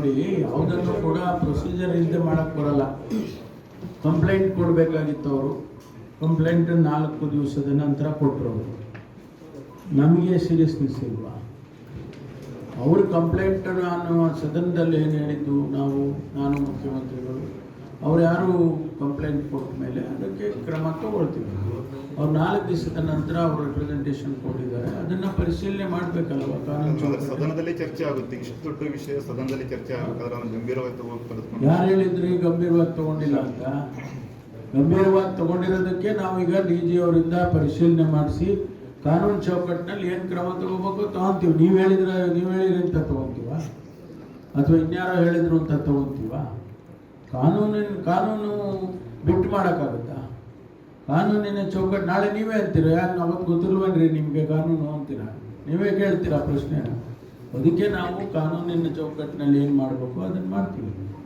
ನೋಡಿ, ಯಾವುದನ್ನು ಕೂಡ ಪ್ರೊಸೀಜರ್ ಇಲ್ಲದೆ ಮಾಡಕ್ಕೆ ಬರಲ್ಲ. ಕಂಪ್ಲೇಂಟ್ ಕೊಡಬೇಕಾಗಿತ್ತು ಅವರು. ಕಂಪ್ಲೇಂಟ್ ನಾಲ್ಕು ದಿವಸದ ನಂತರ ಕೊಟ್ಟರು ಅವರು ನಮಗೆ ಸೀರಿಯಸ್ನೆಸ್ ಇಲ್ವಾ? ಅವರು ಕಂಪ್ಲೇಂಟ್ ನಾನು ಸದನದಲ್ಲಿ ಏನು ಹೇಳಿದ್ದು? ನಾವು, ನಾನು ಮುಖ್ಯಮಂತ್ರಿಗಳು. ಅವ್ರು ಯಾರು ಕಂಪ್ಲೇಂಟ್ ಕೊಟ್ಟ ಮೇಲೆ ಅದಕ್ಕೆ ಕ್ರಮ ತಗೊಳ್ತೀವಿ. ಅವ್ರು ನಾಲ್ಕು ದಿವಸದ ನಂತರ ಅವ್ರು ರೆಪ್ರೆಸೆಂಟೇಷನ್ ಕೊಟ್ಟಿದ್ದಾರೆ. ಅದನ್ನ ಪರಿಶೀಲನೆ ಮಾಡಬೇಕಲ್ವ? ಕಾನೂನು ಸದನದಲ್ಲಿ ಚರ್ಚೆ ಆಗುತ್ತೆ. ಇಷ್ಟು ದೊಡ್ಡ ವಿಷಯ ಸದನದಲ್ಲಿ ಚರ್ಚೆ ಆಗಬೇಕಾದ್ರೆ ಅದನ್ನು ಗಂಭೀರವಾಗಿ ತಗೋಬೇಕು ಯಾರು ಹೇಳಿದ್ರಿ ಗಂಭೀರವಾಗಿ ತಗೊಂಡಿಲ್ಲ ಅಂತ? ಗಂಭೀರವಾಗಿ ತಗೊಂಡಿರೋದಕ್ಕೆ ನಾವೀಗ ಡಿ ಜಿ ಅವರಿಂದ ಪರಿಶೀಲನೆ ಮಾಡಿಸಿ ಕಾನೂನು ಚೌಕಟ್ಟಿನಲ್ಲಿ ಏನು ಕ್ರಮ ತಗೋಬೇಕು ತಗೊಂತೀವಿ. ನೀವು ಹೇಳಿದ್ರೆ ನೀವು ಹೇಳಿದ್ರಿ ಅಂತ ತಗೊಂತೀವ? ಅಥವಾ ಇನ್ಯಾರೋ ಹೇಳಿದ್ರು ಅಂತ ತಗೊಂತೀವ? ಕಾನೂನಿನ ಕಾನೂನು ಬಿಟ್ಟು ಮಾಡೋಕ್ಕಾಗುತ್ತಾ? ಕಾನೂನಿನ ಚೌಕಟ್ಟು ನಾಳೆ ನೀವೇ ಅಂತೀರ? ಯಾಕೆ ಅವತ್ತು ಗೊತ್ತಿಲ್ವನ್ರಿ ನಿಮಗೆ ಕಾನೂನು ಅಂತೀರ? ನೀವೇ ಕೇಳ್ತೀರಾ ಪ್ರಶ್ನೆ ಅದಕ್ಕೆ ನಾವು ಕಾನೂನಿನ ಚೌಕಟ್ಟಿನಲ್ಲಿ ಏನು ಮಾಡಬೇಕು? ಅದನ್ನು ಮಾಡ್ತೀವಿ.